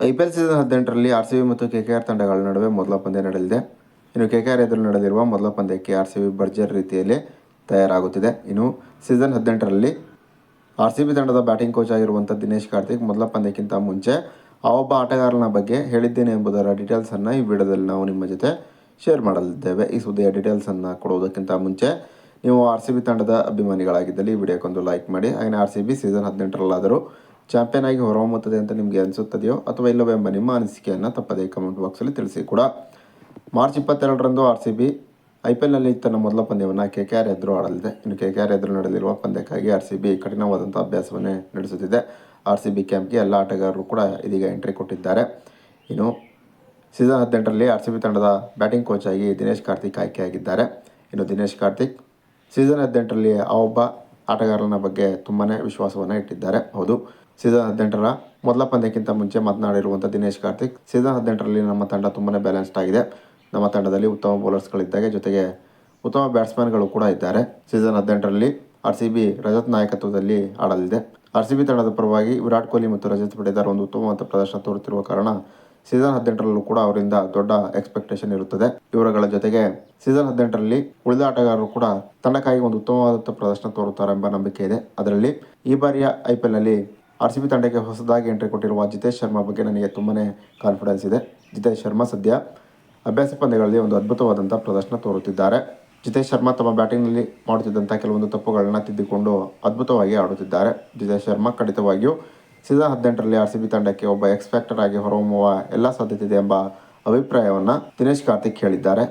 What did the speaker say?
I P L season ಹದಿನೆಂಟರಲ್ಲಿ R C B ಮತ್ತು K K R ತಂಡಗಳ ನಡುವೆ ಮೊದಲ ಪಂದ್ಯ ನಡೆಯಲಿದೆ. ಇನ್ನು ಕೆ ಕೆ ಆರ್ ಎದುರು ನಡೆದಿರುವ ಮೊದಲ ಪಂದ್ಯಕ್ಕೆ ಆರ್ ಸಿ ಬಿ ಬರ್ಜರ್ ರೀತಿಯಲ್ಲಿ ತಯಾರಾಗುತ್ತಿದೆ. ಇನ್ನು ಸೀಸನ್ ಹದಿನೆಂಟರಲ್ಲಿ ಆರ್ ಸಿ ಬಿ ತಂಡದ ಬ್ಯಾಟಿಂಗ್ ಕೋಚ್ ಆಗಿರುವಂಥ ದಿನೇಶ್ ಕಾರ್ತಿಕ್ ಮೊದಲ ಪಂದ್ಯಕ್ಕಿಂತ ಮುಂಚೆ ಆ ಒಬ್ಬ ಆಟಗಾರನ ಬಗ್ಗೆ ಹೇಳಿದ್ದೇನೆ ಎಂಬುದರ ಡೀಟೇಲ್ಸನ್ನು ಈ ವಿಡಿಯೋದಲ್ಲಿ ನಾವು ನಿಮ್ಮ ಜೊತೆ ಶೇರ್ ಮಾಡಲಿದ್ದೇವೆ. ಈ ಸುದ್ದಿಯ ಡೀಟೇಲ್ಸನ್ನು ಕೊಡುವುದಕ್ಕಿಂತ ಮುಂಚೆ ನೀವು ಆರ್ ಸಿ ಬಿ ತಂಡದ ಅಭಿಮಾನಿಗಳಾಗಿದ್ದಲ್ಲಿ ಈ ವಿಡಿಯೋಕ್ಕೊಂದು ಲೈಕ್ ಮಾಡಿ ಹಾಗೆ ಆರ್ ಸಿ ಬಿ ಸೀಸನ್ ಹದಿನೆಂಟರಲ್ಲಾದರೂ ಚಾಂಪಿಯನ್ ಆಗಿ ಹೊರಹೊಮ್ಮುತ್ತದೆ ಅಂತ ನಿಮಗೆ ಅನಿಸುತ್ತದೆಯೋ ಅಥವಾ ಇಲ್ಲವೋ ಎಂಬ ನಿಮ್ಮ ಅನಿಸಿಕೆಯನ್ನು ತಪ್ಪದೇ ಕಮೆಂಟ್ ಬಾಕ್ಸಲ್ಲಿ ತಿಳಿಸಿ ಕೂಡ. ಮಾರ್ಚ್ ಇಪ್ಪತ್ತೆರಡರಂದು R C B I P ಎಲ್ನಲ್ಲಿ ತನ್ನ ಮೊದಲ ಪಂದ್ಯವನ್ನು ಕೆ ಕೆ ಆರ್ ಎದುರು ಆಡಲಿದೆ. ಇನ್ನು ಕೆ ಕೆ ಆರ್ ಎದುರು ನಡೆಯಲಿರುವ ಪಂದ್ಯಕ್ಕಾಗಿ ಆರ್ ಸಿ ಬಿ ಕಠಿಣವಾದಂಥ ಅಭ್ಯಾಸವನ್ನೇ ನಡೆಸುತ್ತಿದೆ. ಆರ್ ಸಿ ಬಿ ಕ್ಯಾಂಪ್ಗೆ ಎಲ್ಲ ಆಟಗಾರರು ಕೂಡ ಇದೀಗ ಎಂಟ್ರಿ ಕೊಟ್ಟಿದ್ದಾರೆ. ಇನ್ನು ಸೀಸನ್ ಹದಿನೆಂಟರಲ್ಲಿ ಆರ್ ಸಿ ಬಿ ತಂಡದ ಬ್ಯಾಟಿಂಗ್ ಕೋಚ್ ಆಗಿ ದಿನೇಶ್ ಕಾರ್ತಿಕ್ ಆಯ್ಕೆಯಾಗಿದ್ದಾರೆ. ಇನ್ನು ದಿನೇಶ್ ಕಾರ್ತಿಕ್ ಸೀಸನ್ ಹದಿನೆಂಟರಲ್ಲಿ ಆ ಒಬ್ಬ ಆಟಗಾರನ ಬಗ್ಗೆ ತುಂಬಾ ವಿಶ್ವಾಸವನ್ನು ಇಟ್ಟಿದ್ದಾರೆ. ಹೌದು. ಸೀಸನ್ ಹದಿನೆಂಟರ ಮೊದಲ ಪಂದ್ಯಕ್ಕಿಂತ ಮುಂಚೆ ಮಾತನಾಡಿರುವಂಥ ದಿನೇಶ್ ಕಾರ್ತಿಕ್, ಸೀಸನ್ ಹದಿನೆಂಟರಲ್ಲಿ ನಮ್ಮ ತಂಡ ತುಂಬಾ ಬ್ಯಾಲೆನ್ಸ್ಡ್ ಆಗಿದೆ. ನಮ್ಮ ತಂಡದಲ್ಲಿ ಉತ್ತಮ ಬೌಲರ್ಸ್ಗಳಿದ್ದಾಗೆ ಜೊತೆಗೆ ಉತ್ತಮ ಬ್ಯಾಟ್ಸ್ಮನ್ಗಳು ಕೂಡ ಇದ್ದಾರೆ. ಸೀಸನ್ ಹದಿನೆಂಟರಲ್ಲಿ ಆರ್ ಸಿ ಬಿ ರಜತ್ ನಾಯಕತ್ವದಲ್ಲಿ ಆಡಲಿದೆ. ಆರ್ ಸಿ ಬಿ ತಂಡದ ಪರವಾಗಿ ವಿರಾಟ್ ಕೊಹ್ಲಿ ಮತ್ತು ರಜತ್ ಪಡೆದಾರ್ ಒಂದು ಉತ್ತಮವಾದ ಪ್ರದರ್ಶನ ತೋರುತ್ತಿರುವ ಕಾರಣ ಸೀಸನ್ ಹದಿನೆಂಟರಲ್ಲೂ ಕೂಡ ಅವರಿಂದ ದೊಡ್ಡ ಎಕ್ಸ್ಪೆಕ್ಟೇಷನ್ ಇರುತ್ತದೆ. ಇವರುಗಳ ಜೊತೆಗೆ ಸೀಸನ್ ಹದಿನೆಂಟರಲ್ಲಿ ಉಳಿದ ಆಟಗಾರರು ಕೂಡ ತಂಡಕ್ಕಾಗಿ ಒಂದು ಉತ್ತಮವಾದಂಥ ಪ್ರದರ್ಶನ ತೋರುತ್ತಾರೆ ಎಂಬ ನಂಬಿಕೆ ಇದೆ. ಅದರಲ್ಲಿ ಈ ಬಾರಿಯ ಐ ಪಿ ಎಲ್ನಲ್ಲಿ ಆರ್ ಸಿ ಬಿ ತಂಡಕ್ಕೆ ಹೊಸದಾಗಿ ಎಂಟ್ರಿ ಕೊಟ್ಟಿರುವ ಜಿತೇಶ್ ಶರ್ಮಾ ಬಗ್ಗೆ ನನಗೆ ತುಂಬಾ ಕಾನ್ಫಿಡೆನ್ಸ್ ಇದೆ. ಜಿತೇಶ್ ಶರ್ಮಾ ಸದ್ಯ ಅಭ್ಯಾಸ ಪಂದ್ಯಗಳಲ್ಲಿ ಒಂದು ಅದ್ಭುತವಾದಂಥ ಪ್ರದರ್ಶನ ತೋರುತ್ತಿದ್ದಾರೆ. ಜಿತೇಶ್ ಶರ್ಮಾ ತಮ್ಮ ಬ್ಯಾಟಿಂಗ್ನಲ್ಲಿ ಮಾಡುತ್ತಿದ್ದಂಥ ಕೆಲವೊಂದು ತಪ್ಪುಗಳನ್ನು ತಿದ್ದಿಕೊಂಡು ಅದ್ಭುತವಾಗಿ ಆಡುತ್ತಿದ್ದಾರೆ. ಜಿತೇಶ್ ಶರ್ಮಾ ಖಂಡಿತವಾಗಿಯೂ ಸೀಸನ್ ಹದಿನೆಂಟರಲ್ಲಿ ಆರ್ ಸಿ ಬಿ ತಂಡಕ್ಕೆ ಒಬ್ಬ ಎಕ್ಸ್ಪೆಕ್ಟರ್ ಆಗಿ ಹೊರಹೊಮ್ಮುವ ಎಲ್ಲ ಸಾಧ್ಯತೆ ಇದೆ ಎಂಬ ಅಭಿಪ್ರಾಯವನ್ನು ದಿನೇಶ್ ಕಾರ್ತಿಕ್ ಹೇಳಿದ್ದಾರೆ.